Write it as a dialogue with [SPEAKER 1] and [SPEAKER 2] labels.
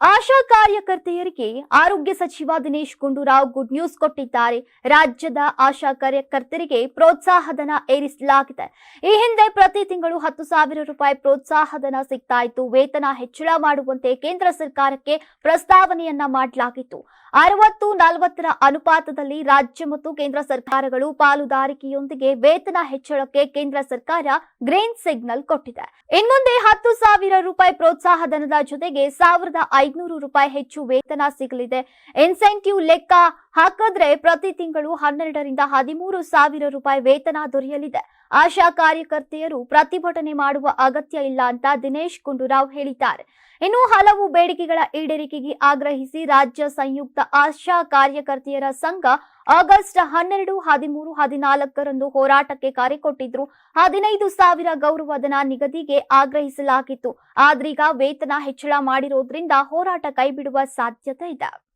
[SPEAKER 1] ಆಶಾ ಕಾರ್ಯಕರ್ತೆಯರಿಗೆ ಆರೋಗ್ಯ ಸಚಿವ ದಿನೇಶ್ ಗುಂಡೂರಾವ್ ಗುಡ್ ನ್ಯೂಸ್ ಕೊಟ್ಟಿದ್ದಾರೆ. ರಾಜ್ಯದ ಆಶಾ ಕಾರ್ಯಕರ್ತರಿಗೆ ಪ್ರೋತ್ಸಾಹಧನ ಏರಿಸಲಾಗಿದೆ. ಈ ಹಿಂದೆ ಪ್ರತಿ ತಿಂಗಳು ಹತ್ತು ಸಾವಿರ ರೂಪಾಯಿ ಪ್ರೋತ್ಸಾಹಧನ ಸಿಗ್ತಾ ಇತ್ತು ವೇತನ ಹೆಚ್ಚಳ ಮಾಡುವಂತೆ ಕೇಂದ್ರ ಸರ್ಕಾರಕ್ಕೆ ಪ್ರಸ್ತಾವನೆಯನ್ನ ಮಾಡಲಾಗಿತ್ತು. ಅರವತ್ತು ನಲವತ್ತರ ಅನುಪಾತದಲ್ಲಿ ರಾಜ್ಯ ಮತ್ತು ಕೇಂದ್ರ ಸರ್ಕಾರಗಳು ಪಾಲುದಾರಿಕೆಯೊಂದಿಗೆ ವೇತನ ಹೆಚ್ಚಳಕ್ಕೆ ಕೇಂದ್ರ ಸರ್ಕಾರ ಗ್ರೀನ್ ಸಿಗ್ನಲ್ ಕೊಟ್ಟಿದೆ. ಇನ್ಮುಂದೆ ಹತ್ತು ಸಾವಿರ ರೂಪಾಯಿ ಪ್ರೋತ್ಸಾಹಧನದ ಜೊತೆಗೆ ಸಾವಿರದ ಐದುನೂರು ರೂಪಾಯಿ ಹೆಚ್ಚು ವೇತನ ಸಿಗಲಿದೆ. ಇನ್ಸೆಂಟಿವ್ ಲೆಕ್ಕ ಹಾಕಿದ್ರೆ ಪ್ರತಿ ತಿಂಗಳು ಹನ್ನೆರಡರಿಂದ ಹದಿಮೂರು ಸಾವಿರ ರೂಪಾಯಿ ವೇತನ ದೊರೆಯಲಿದೆ. ಆಶಾ ಕಾರ್ಯಕರ್ತೆಯರು ಪ್ರತಿಭಟನೆ ಮಾಡುವ ಅಗತ್ಯ ಇಲ್ಲ ಅಂತ ದಿನೇಶ್ ಗುಂಡೂರಾವ್ ಹೇಳಿದ್ದಾರೆ. ಇನ್ನು ಹಲವು ಬೇಡಿಕೆಗಳ ಈಡೇರಿಕೆಗೆ ಆಗ್ರಹಿಸಿ ರಾಜ್ಯ ಸಂಯುಕ್ತ ಆಶಾ ಕಾರ್ಯಕರ್ತೆಯರ ಸಂಘ ಆಗಸ್ಟ್ ಹನ್ನೆರಡು, ಹದಿಮೂರು, ಹದಿನಾಲ್ಕರಂದು ಹೋರಾಟಕ್ಕೆ ಕರೆ ಕೊಟ್ಟಿದ್ರು ಹದಿನೈದು ಸಾವಿರ ಗೌರವಧನ ನಿಗದಿಗೆ ಆಗ್ರಹಿಸಲಾಗಿತ್ತು. ಆದ್ರೀಗ ವೇತನ ಹೆಚ್ಚಳ ಮಾಡಿರೋದ್ರಿಂದ ಹೋರಾಟ ಕೈಬಿಡುವ ಸಾಧ್ಯತೆ ಇದೆ.